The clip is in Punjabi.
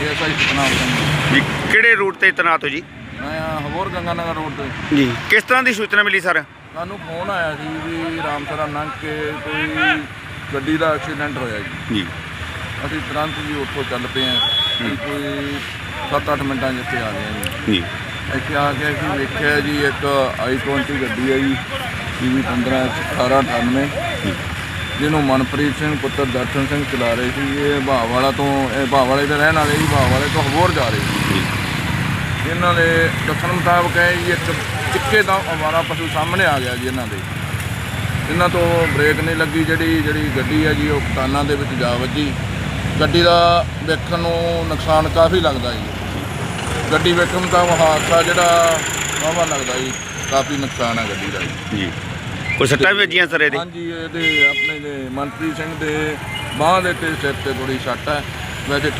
ਸਿੰਘ ਜੀ ਕਿਹੜੇ ਰੂਟ ਤੇ ਤੈਨਾਤ ਹੋ ਜੀ? ਮੈਂ ਹਬੋਰ ਗੰਗਾਨਗਰ ਰੋਡ ਤੇ। ਜੀ ਕਿਸ ਤਰ੍ਹਾਂ ਦੀ ਸੂਚਨਾ ਮਿਲੀ ਸਰ? ਸਾਨੂੰ ਫੋਨ ਆਇਆ ਸੀ ਵੀ ਰਾਮਸਰਾ ਲੰਘ ਕੇ ਕੋਈ ਗੱਡੀ ਦਾ ਐਕਸੀਡੈਂਟ ਹੋਇਆ ਜੀ। ਜੀ। ਅਸੀਂ ਤੁਰੰਤ ਜੀ ਉੱਥੋਂ ਚੱਲ ਪਏ ਅਸੀਂ ਕੋਈ 7-8 ਮਿੰਟਾਂ 'ਚ ਇੱਥੇ ਆ ਗਏ ਜੀ। ਜੀ। ਇੱਥੇ ਆ ਕੇ ਅਸੀਂ ਵੇਖਿਆ ਜੀ ਇੱਕ i20 ਗੱਡੀ ਹੈ ਜੀ ਪੀਵੀ 15 1898 ਜਿਹਨੂੰ ਮਨਪ੍ਰੀਤ ਸਿੰਘ ਪੁੱਤਰ ਦਰਸ਼ਨ ਸਿੰਘ ਚਲਾ ਰਹੇ ਸੀ ਇਹ ਭਾਵਾਲਾ ਤੋਂ ਇਹ ਭਾਵਾਲੇ ਦੇ ਰਹਿਣ ਵਾਲੇ ਜੀ ਭਾਵਾਲੇ ਤੋਂ ਹਬੋਰ ਜਾ ਰਹੇ ਸੀ। ਇਹਨਾਂ ਦੇ ਦੱਸਣ ਮੁਤਾਬਕ ਹੈ ਜੀ ਇੱਕ ਚਿੱਕੇ ਦਾ ਅਵਾਰਾ ਪਸ਼ੂ ਸਾਹਮਣੇ ਆ ਗਿਆ ਜੀ ਇਹਨਾਂ ਦੇ। ਇਹਨਾਂ ਤੋਂ ਬ੍ਰੇਕ ਨਹੀਂ ਲੱਗੀ ਜਿਹੜੀ ਜਿਹੜੀ ਗੱਡੀ ਹੈ ਜੀ ਉਹ ਕਤਾਨਾਂ ਦੇ ਵਿੱਚ ਜਾ ਵੱਜੀ। ਗੱਡੀ ਦਾ ਵੇਖਣ ਨੂੰ ਨੁਕਸਾਨ ਕਾਫੀ ਲੱਗਦਾ ਜੀ। ਗੱਡੀ ਵੇਖਣ ਦਾ ਹਾਦਸਾ ਜਿਹੜਾ ਵਾਵਾ ਲੱਗਦਾ ਜੀ ਕਾਫੀ ਨੁਕਸਾਨ ਹੈ ਗੱਡੀ ਦਾ ਜੀ। ਕੋਈ ਸੱਟਾਂ ਵੀ ਵੱਜੀਆਂ ਸਰ ਇਹਦੇ ਹਾਂਜੀ, ਇਹਦੇ ਆਪਣੇ ਦੇ ਮਨਪ੍ਰੀਤ ਸਿੰਘ ਦੇ ਬਾਂਹ ਦੇ ਤੇ ਸਿਰ ਤੇ ਥੋੜੀ ਸੱਟ ਹੈ। ਵੈਸੇ ਠੀਕ